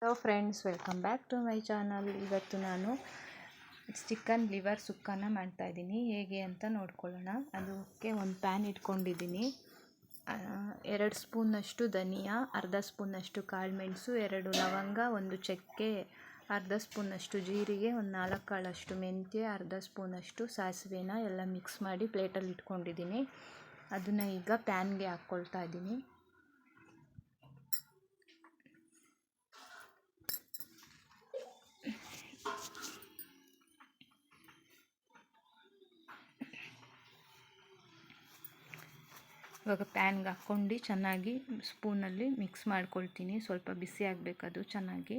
Hello friends welcome back to my channel ಇವತ್ತು ನಾನು chicken liver ಸುಕ್ಕನ ಮಾಡ್ತಾಯಿದ್ದೀನಿ ಹೇಗೆ ಅಂತ ನೋಡ್ಕೊಳ್ಳೋಣ. ಅದಕ್ಕೆ ಒಂದು ಪ್ಯಾನ್ ಇಟ್ಕೊಂಡಿದ್ದೀನಿ. ಎರಡು ಸ್ಪೂನಷ್ಟು ಧನಿಯಾ, ಅರ್ಧ ಸ್ಪೂನಷ್ಟು ಕಾಳುಮೆಣಸು ಎರಡು ಲವಂಗ, ಒಂದು ಚಕ್ಕೆ, ಅರ್ಧ ಸ್ಪೂನಷ್ಟು ಜೀರಿಗೆ, ಒಂದು ನಾಲ್ಕು ಕಾಳಷ್ಟು ಮೆಂತ್ಯ, ಅರ್ಧ ಸ್ಪೂನಷ್ಟು ಸಾಸಿವೆನ ಎಲ್ಲ ಮಿಕ್ಸ್ ಮಾಡಿ ಪ್ಲೇಟಲ್ಲಿ ಇಟ್ಕೊಂಡಿದ್ದೀನಿ. ಅದನ್ನು ಈಗ ಪ್ಯಾನ್ಗೆ ಹಾಕ್ಕೊಳ್ತಾ ಇದ್ದೀನಿ. ಇವಾಗ ಪ್ಯಾನ್ಗೆ ಹಾಕ್ಕೊಂಡು ಚೆನ್ನಾಗಿ ಸ್ಪೂನಲ್ಲಿ ಮಿಕ್ಸ್ ಮಾಡ್ಕೊಳ್ತೀನಿ. ಸ್ವಲ್ಪ ಬಿಸಿ ಆಗಬೇಕದು ಚೆನ್ನಾಗಿ.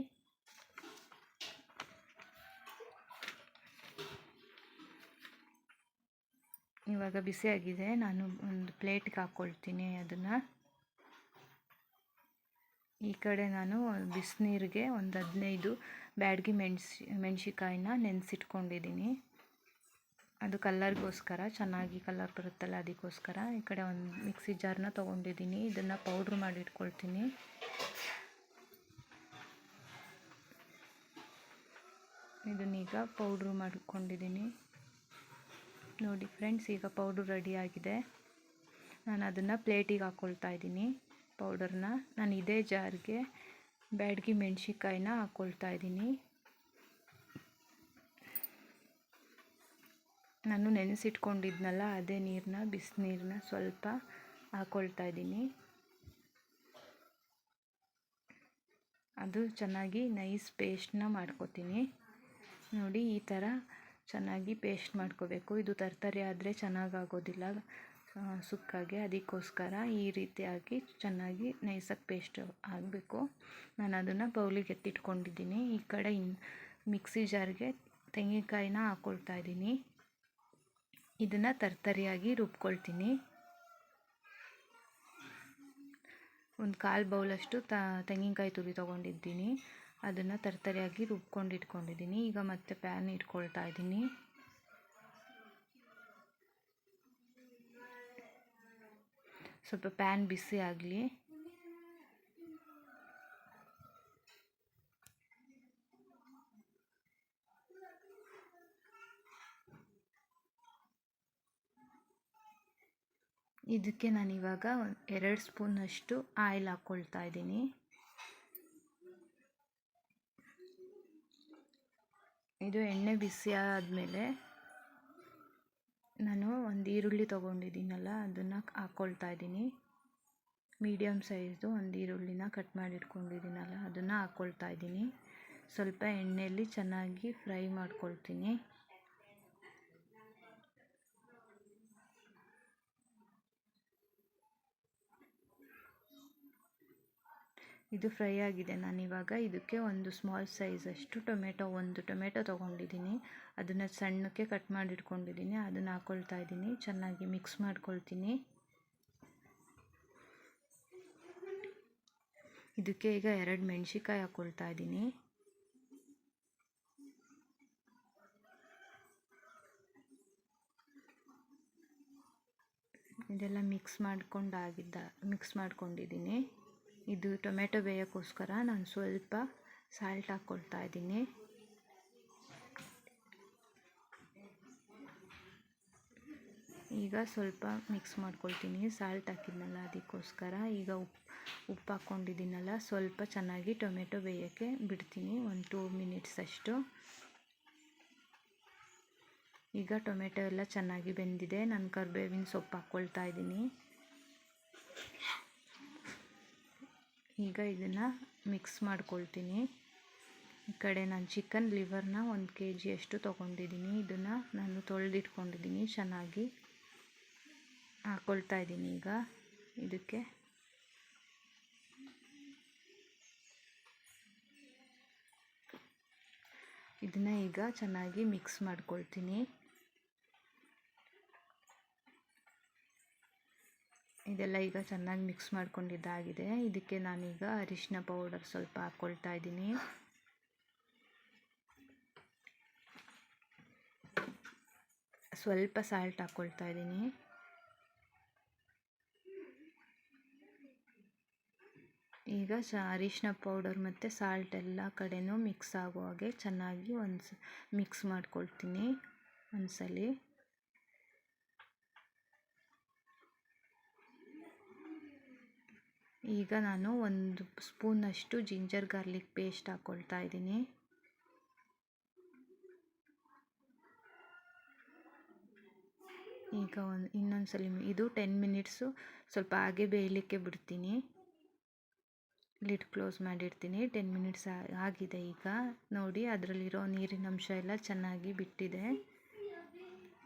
ಇವಾಗ ಬಿಸಿಯಾಗಿದೆ ನಾನು ಒಂದು ಪ್ಲೇಟ್ಗೆ ಹಾಕ್ಕೊಳ್ತೀನಿ ಅದನ್ನು. ಈ ಕಡೆ ನಾನು ಬಿಸಿನೀರಿಗೆ ಒಂದು ಹದಿನೈದು ಬ್ಯಾಡಗಿ ಮೆಣ್ಸಿ, ಮೆಣಸಿಕಾಯಿನ ನೆನೆಸಿಟ್ಕೊಂಡಿದ್ದೀನಿ. ಅದು ಕಲ್ಲರ್ಗೋಸ್ಕರ, ಚೆನ್ನಾಗಿ ಕಲರ್ ಬರುತ್ತಲ್ಲ ಅದಕ್ಕೋಸ್ಕರ ಈ ಕಡೆ ಒಂದು ಮಿಕ್ಸಿ ಜಾರ್ನ ತೊಗೊಂಡಿದ್ದೀನಿ. ಇದನ್ನು ಪೌಡ್ರ್ ಮಾಡಿ ಇಟ್ಕೊಳ್ತೀನಿ ಇದನ್ನೀಗ ಪೌಡ್ರು ಮಾಡಿಕೊಂಡಿದ್ದೀನಿ ನೋಡಿ ಫ್ರೆಂಡ್ಸ್, ಈಗ ಪೌಡ್ರು ರೆಡಿಯಾಗಿದೆ ನಾನು ಅದನ್ನು ಪ್ಲೇಟಿಗೆ ಹಾಕ್ಕೊಳ್ತಾ ಇದ್ದೀನಿ ಪೌಡರ್ನ. ನಾನು ಇದೇ ಜಾರ್ಗೆ ಬ್ಯಾಡಗಿ ಮೆಣಸಿನ್ಕಾಯಿನ ಹಾಕ್ಕೊಳ್ತಾ ಇದ್ದೀನಿ. ನಾನು ನೆನೆಸಿಟ್ಕೊಂಡಿದ್ನಲ್ಲ, ಅದೇ ನೀರನ್ನ ಬಿಸಿನೀರನ್ನ ಸ್ವಲ್ಪ ಹಾಕ್ಕೊಳ್ತಾ ಇದ್ದೀನಿ. ಅದು ಚೆನ್ನಾಗಿ ನೈಸ್ ಪೇಸ್ಟ್ನ ಮಾಡ್ಕೋತೀನಿ. ನೋಡಿ, ಈ ಥರ ಚೆನ್ನಾಗಿ ಪೇಸ್ಟ್ ಮಾಡ್ಕೋಬೇಕು. ಇದು ತರ್ತರಿ ಆದರೆ ಚೆನ್ನಾಗಾಗೋದಿಲ್ಲ ಸುಕ್ಕಾಗೆ. ಅದಕ್ಕೋಸ್ಕರ ಈ ರೀತಿಯಾಗಿ ಚೆನ್ನಾಗಿ ನೈಸಾಗಿ ಪೇಸ್ಟ್ ಆಗಬೇಕು ನಾನು ಅದನ್ನು ಬೌಲಿಗೆ ಎತ್ತಿಟ್ಕೊಂಡಿದ್ದೀನಿ. ಈ ಕಡೆ ಇನ್, ಮಿಕ್ಸಿ ಜಾರ್ಗೆ ತೆಂಗಿನಕಾಯಿನ ಹಾಕ್ಕೊಳ್ತಾ ಇದ್ದೀನಿ. ಇದನ್ನು ತರ್ತರಿಯಾಗಿ ರುಬ್ಕೊಳ್ತೀನಿ. ಒಂದು ಕಾಲು ಬೌಲಷ್ಟು ತ, ತೆಂಗಿನಕಾಯಿ ತುರಿ ತೊಗೊಂಡಿದ್ದೀನಿ. ಅದನ್ನು ತರ್ತರಿಯಾಗಿ ರುಬ್ಕೊಂಡು ಇಟ್ಕೊಂಡಿದ್ದೀನಿ ಈಗ ಮತ್ತೆ ಪ್ಯಾನ್ ಇಟ್ಕೊಳ್ತಾ ಇದ್ದೀನಿ. ಸ್ವಲ್ಪ ಪ್ಯಾನ್ ಬಿಸಿ ಆಗಲಿ. ಇದಕ್ಕೆ ನಾನಿವಾಗ ಎರಡು ಸ್ಪೂನಷ್ಟು ಆಯಿಲ್ ಹಾಕ್ಕೊಳ್ತಾ ಇದ್ದೀನಿ. ಇದು ಎಣ್ಣೆ ಬಿಸಿ ಆದಮೇಲೆ ನಾನು ಒಂದು ಈರುಳ್ಳಿ ತೊಗೊಂಡಿದ್ದೀನಲ್ಲ, ಅದನ್ನು ಹಾಕ್ಕೊಳ್ತಾ ಇದ್ದೀನಿ. ಮೀಡಿಯಮ್ ಸೈಜ್ದು ಒಂದು ಈರುಳ್ಳಿನ ಕಟ್ ಮಾಡಿಟ್ಕೊಂಡಿದ್ದೀನಲ್ಲ, ಅದನ್ನು ಹಾಕ್ಕೊಳ್ತಾ ಇದ್ದೀನಿ. ಸ್ವಲ್ಪ ಎಣ್ಣೆಯಲ್ಲಿ ಚೆನ್ನಾಗಿ ಫ್ರೈ ಮಾಡ್ಕೊಳ್ತೀನಿ. ಇದು ಫ್ರೈ ಆಗಿದೆ. ನಾನು ಇವಾಗ ಇದಕ್ಕೆ ಒಂದು ಸ್ಮಾಲ್ ಸೈಜಷ್ಟು ಟೊಮೆಟೊ, ಒಂದು ಟೊಮೆಟೊ ತೊಗೊಂಡಿದ್ದೀನಿ. ಅದನ್ನು ಸಣ್ಣಕ್ಕೆ ಕಟ್ ಮಾಡಿ ಇಟ್ಕೊಂಡಿದ್ದೀನಿ ಅದನ್ನು ಹಾಕ್ಕೊಳ್ತಾ ಇದ್ದೀನಿ. ಚೆನ್ನಾಗಿ ಮಿಕ್ಸ್ ಮಾಡ್ಕೊಳ್ತೀನಿ. ಇದಕ್ಕೆ ಈಗ ಎರಡು ಮೆಣಸಿಕಾಯಿ ಹಾಕ್ಕೊಳ್ತಾ ಇದ್ದೀನಿ. ಇದೆಲ್ಲ ಮಿಕ್ಸ್ ಮಾಡ್ಕೊಂಡಾಗಿದ್ದ, ಮಿಕ್ಸ್ ಮಾಡ್ಕೊಂಡಿದ್ದೀನಿ. ಇದು ಟೊಮೆಟೊ ಬೇಯೋಕ್ಕೋಸ್ಕರ ನಾನು ಸ್ವಲ್ಪ ಸಾಲ್ಟ್ ಹಾಕ್ಕೊಳ್ತಾ ಇದ್ದೀನಿ. ಈಗ ಸ್ವಲ್ಪ ಮಿಕ್ಸ್ ಮಾಡ್ಕೊಳ್ತೀನಿ. ಸಾಲ್ಟ್ ಹಾಕಿದ್ನಲ್ಲ ಅದಕ್ಕೋಸ್ಕರ. ಈಗ ಉಪ್ಪು ಉಪ್ಪು ಹಾಕ್ಕೊಂಡಿದ್ದೀನಲ್ಲ, ಸ್ವಲ್ಪ ಚೆನ್ನಾಗಿ ಟೊಮೆಟೊ ಬೇಯೋಕ್ಕೆ ಬಿಡ್ತೀನಿ. ಒಂದು ಟೂ ಮಿನಿಟ್ಸ್ ಅಷ್ಟು. ಈಗ ಟೊಮೆಟೊ ಎಲ್ಲ ಚೆನ್ನಾಗಿ ಬೆಂದಿದೆ. ನಾನು ಕರಿಬೇವಿನ ಸೊಪ್ಪು ಹಾಕ್ಕೊಳ್ತಾ ಇದ್ದೀನಿ. ಈಗ ಇದನ್ನು ಮಿಕ್ಸ್ ಮಾಡ್ಕೊಳ್ತೀನಿ. ಈ ಕಡೆ ನಾನು ಚಿಕನ್ ಲಿವರ್ನ ಒಂದು ಕೆ ಜಿಯಷ್ಟು ತೊಗೊಂಡಿದ್ದೀನಿ ಇದನ್ನು ನಾನು ತೊಳೆದಿಟ್ಕೊಂಡಿದ್ದೀನಿ ಚೆನ್ನಾಗಿ. ಹಾಕ್ಕೊಳ್ತಾ ಇದ್ದೀನಿ ಈಗ. ಇದಕ್ಕೆ ಇದನ್ನು ಈಗ ಚೆನ್ನಾಗಿ ಮಿಕ್ಸ್ ಮಾಡ್ಕೊಳ್ತೀನಿ. ಇದೆಲ್ಲ ಈಗ ಚೆನ್ನಾಗಿ ಮಿಕ್ಸ್ ಮಾಡ್ಕೊಂಡಿದ್ದಾಗಿದೆ. ಇದಕ್ಕೆ ನಾನೀಗ ಅರಿಶಿನ ಪೌಡರ್ ಸ್ವಲ್ಪ ಹಾಕ್ಕೊಳ್ತಾ ಇದ್ದೀನಿ. ಸ್ವಲ್ಪ ಸಾಲ್ಟ್ ಹಾಕ್ಕೊಳ್ತಾ ಇದ್ದೀನಿ. ಈಗ ಚ, ಅರಿಶಿನ ಪೌಡರ್ ಮತ್ತು ಸಾಲ್ಟ್ ಎಲ್ಲ ಕಡೆಯೂ ಮಿಕ್ಸ್ ಆಗೋ ಹಾಗೆ ಚೆನ್ನಾಗಿ ಒಂದು ಮಿಕ್ಸ್ ಮಾಡ್ಕೊಳ್ತೀನಿ ಒಂದ್ಸಲಿ. ಈಗ ನಾನು ಒಂದು ಸ್ಪೂನಷ್ಟು ಜಿಂಜರ್ ಗಾರ್ಲಿಕ್ ಪೇಸ್ಟ್ ಹಾಕ್ಕೊಳ್ತಾ ಇದ್ದೀನಿ. ಈಗ ಒಂದು ಇನ್ನೊಂದು ಸಲ ಇದು ಟೆನ್ ಮಿನಿಟ್ಸು ಸ್ವಲ್ಪ ಹಾಗೆ ಬೇಯಲಿಕ್ಕೆ ಬಿಡ್ತೀನಿ. ಲಿಡ್ ಕ್ಲೋಸ್ ಮಾಡಿರ್ತೀನಿ. ಟೆನ್ ಮಿನಿಟ್ಸ್ ಆಗಿದೆ ಈಗ. ನೋಡಿ, ಅದರಲ್ಲಿರೋ ನೀರಿನ ಅಂಶ ಎಲ್ಲ ಚೆನ್ನಾಗಿ ಬಿಟ್ಟಿದೆ.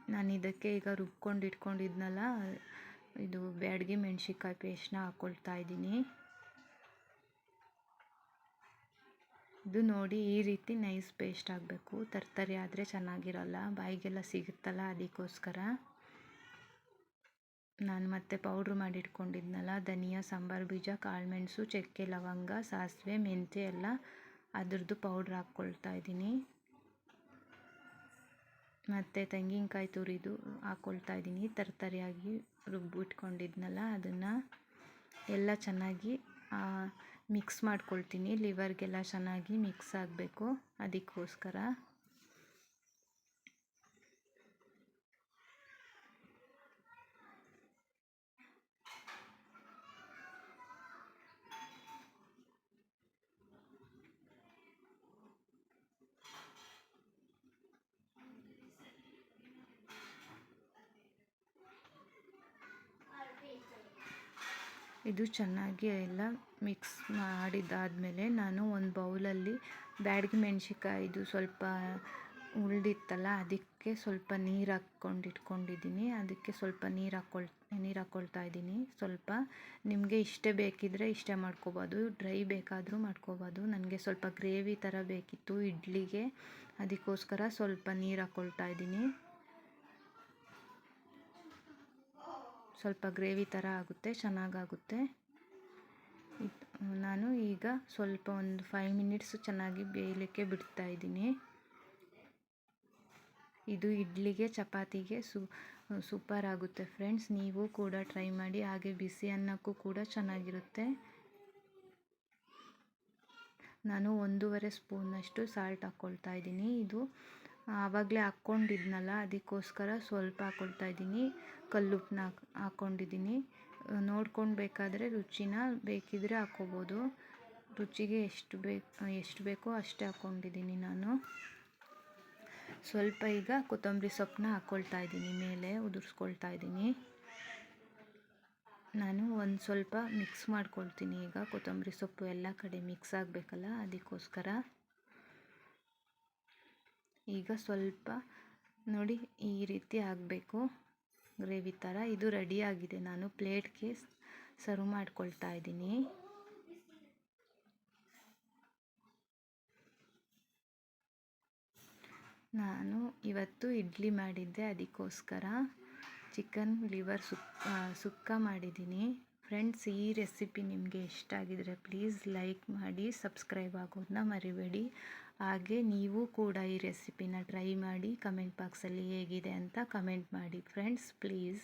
ನಾನು ಇದಕ್ಕೆ ಈಗ ರುಬ್ಕೊಂಡು ಇಟ್ಕೊಂಡಿದ್ನಲ್ಲ ಇದು ಬ್ಯಾಡಗಿ ಮೆಣಸಿನ್ಕಾಯಿ ಪೇಸ್ಟ್ನ ಹಾಕ್ಕೊಳ್ತಾ ಇದ್ದೀನಿ. ಇದು ನೋಡಿ ಈ ರೀತಿ ನೈಸ್ ಪೇಸ್ಟ್ ಆಗಬೇಕು. ತರ್ತರಿ ಆದರೆ ಚೆನ್ನಾಗಿರಲ್ಲ. ಬಾಯಿಗೆಲ್ಲ ಸಿಗುತ್ತಲ್ಲ ಅದಕ್ಕೋಸ್ಕರ. ನಾನು ಮತ್ತೆ ಪೌಡ್ರ್ ಮಾಡಿಟ್ಕೊಂಡಿದ್ನಲ್ಲ, ಧನಿಯಾ, ಸಾಂಬಾರು, ಬೀಜ ಕಾಳುಮೆಣಸು ಚಕ್ಕೆ, ಲವಂಗ, ಸಾಸಿವೆ, ಮೆಂತ್ಯ ಎಲ್ಲ ಅದರದ್ದು ಪೌಡ್ರ್ ಹಾಕ್ಕೊಳ್ತಾ ಇದ್ದೀನಿ. ಮತ್ತು ತೆಂಗಿನಕಾಯಿ ತುರಿದು ಹಾಕ್ಕೊಳ್ತಾ ಇದ್ದೀನಿ. ತರ್ತರಿಯಾಗಿ ರುಬ್ಬಿಟ್ಕೊಂಡಿದ್ನಲ್ಲ, ಅದನ್ನು ಎಲ್ಲ ಚೆನ್ನಾಗಿ ಮಿಕ್ಸ್ ಮಾಡ್ಕೊಳ್ತೀನಿ. ಲಿವರ್ಗೆಲ್ಲ ಚೆನ್ನಾಗಿ ಮಿಕ್ಸ್ ಆಗಬೇಕು. ಅದಕ್ಕೋಸ್ಕರ ಇದು ಚೆನ್ನಾಗಿ ಎಲ್ಲ ಮಿಕ್ಸ್ ಮಾಡಿದ್ದಾದಮೇಲೆ ನಾನು ಒಂದು ಬೌಲಲ್ಲಿ ಬ್ಯಾಡಗಿ ಮೆಣಸಿನ್ಕಾಯಿದು ಸ್ವಲ್ಪ ಉಳಿದಿತ್ತಲ್ಲ, ಅದಕ್ಕೆ ಸ್ವಲ್ಪ ನೀರು ಹಾಕ್ಕೊಂಡು ಇಟ್ಕೊಂಡಿದ್ದೀನಿ. ಅದಕ್ಕೆ ಸ್ವಲ್ಪ ನೀರು ಹಾಕ್ಕೊಳ್ ನೀರು ಹಾಕ್ಕೊಳ್ತಾ ಇದ್ದೀನಿ. ಸ್ವಲ್ಪ ನಿಮಗೆ ಇಷ್ಟೇ ಬೇಕಿದ್ದರೆ ಇಷ್ಟೇ ಮಾಡ್ಕೋಬೋದು, ಡ್ರೈ ಬೇಕಾದರೂ ಮಾಡ್ಕೋಬೋದು. ನನಗೆ ಸ್ವಲ್ಪ ಗ್ರೇವಿ ಥರ ಬೇಕಿತ್ತು, ಇಡ್ಲಿಗೆ. ಅದಕ್ಕೋಸ್ಕರ ಸ್ವಲ್ಪ ನೀರು ಹಾಕ್ಕೊಳ್ತಾ ಇದ್ದೀನಿ. ಸ್ವಲ್ಪ ಗ್ರೇವಿ ಥರ ಆಗುತ್ತೆ, ಚೆನ್ನಾಗಾಗುತ್ತೆ. ನಾನು ಈಗ ಸ್ವಲ್ಪ ಒಂದು ಫೈವ್ ಮಿನಿಟ್ಸ್ ಚೆನ್ನಾಗಿ ಬೇಯಲಿಕ್ಕೆ ಬಿಡ್ತಾ ಇದ್ದೀನಿ. ಇದು ಇಡ್ಲಿಗೆ, ಚಪಾತಿಗೆ ಸೂಪರ್ ಆಗುತ್ತೆ ಫ್ರೆಂಡ್ಸ್ ನೀವು ಕೂಡ ಟ್ರೈ ಮಾಡಿ, ಹಾಗೆ ಬಿಸಿ ಅನ್ನಕ್ಕೂ ಕೂಡ ಚೆನ್ನಾಗಿರುತ್ತೆ. ನಾನು ಒಂದೂವರೆ ಸ್ಪೂನಷ್ಟು ಸಾಲ್ಟ್ ಹಾಕ್ಕೊಳ್ತಾ ಇದ್ದೀನಿ. ಇದು ಆವಾಗಲೇ ಹಾಕ್ಕೊಂಡಿದ್ನಲ್ಲ, ಅದಕ್ಕೋಸ್ಕರ ಸ್ವಲ್ಪ ಹಾಕ್ಕೊಳ್ತಾ ಇದ್ದೀನಿ. ಕಲ್ಲುಪ್ಪನ್ನ ಹಾಕ್ಕೊಂಡಿದ್ದೀನಿ. ನೋಡ್ಕೊಂಡು ಬೇಕಾದರೆ ರುಚಿನ ಬೇಕಿದ್ದರೆ ಹಾಕ್ಕೋಬೋದು. ರುಚಿಗೆ ಎಷ್ಟು ಬೇಕು ಎಷ್ಟು ಬೇಕೋ ಅಷ್ಟೇ ಹಾಕ್ಕೊಂಡಿದ್ದೀನಿ ನಾನು. ಸ್ವಲ್ಪ ಈಗ ಕೊತ್ತಂಬರಿ ಸೊಪ್ಪನ್ನ ಹಾಕ್ಕೊಳ್ತಾ ಇದ್ದೀನಿ, ಮೇಲೆ ಉದುರಿಸ್ಕೊಳ್ತಾ ಇದ್ದೀನಿ. ನಾನು ಒಂದು ಸ್ವಲ್ಪ ಮಿಕ್ಸ್ ಮಾಡ್ಕೊಳ್ತೀನಿ ಈಗ. ಕೊತ್ತಂಬರಿ ಸೊಪ್ಪು ಎಲ್ಲ ಕಡೆ ಮಿಕ್ಸ್ ಆಗಬೇಕಲ್ಲ, ಅದಕ್ಕೋಸ್ಕರ. ಈಗ ಸ್ವಲ್ಪ ನೋಡಿ ಈ ರೀತಿ ಆಗಬೇಕು ಗ್ರೇವಿ ಥರ ಇದು ರೆಡಿಯಾಗಿದೆ ನಾನು ಪ್ಲೇಟ್ಗೆ ಸರ್ವ್ ಮಾಡ್ಕೊಳ್ತಾ ಇದ್ದೀನಿ. ನಾನು ಇವತ್ತು ಇಡ್ಲಿ ಮಾಡಿದ್ದೆ. ಅದಕ್ಕೋಸ್ಕರ ಚಿಕನ್ ಲಿವರ್ ಸುಕ್ಕ ಸುಕ್ಕ ಮಾಡಿದ್ದೀನಿ. ಫ್ರೆಂಡ್ಸ್ ಈ ರೆಸಿಪಿ ನಿಮಗೆ ಇಷ್ಟ ಆಗಿದರೆ ಪ್ಲೀಸ್ ಲೈಕ್ ಮಾಡಿ ಸಬ್ಸ್ಕ್ರೈಬ್ ಆಗೋದನ್ನ ಮರಿಬೇಡಿ. ಹಾಗೆ ನೀವು ಕೂಡ ಈ ರೆಸಿಪಿನ ಟ್ರೈ ಮಾಡಿ ಕಮೆಂಟ್ ಬಾಕ್ಸಲ್ಲಿ ಹೇಗಿದೆ ಅಂತ ಕಮೆಂಟ್ ಮಾಡಿ. Friends please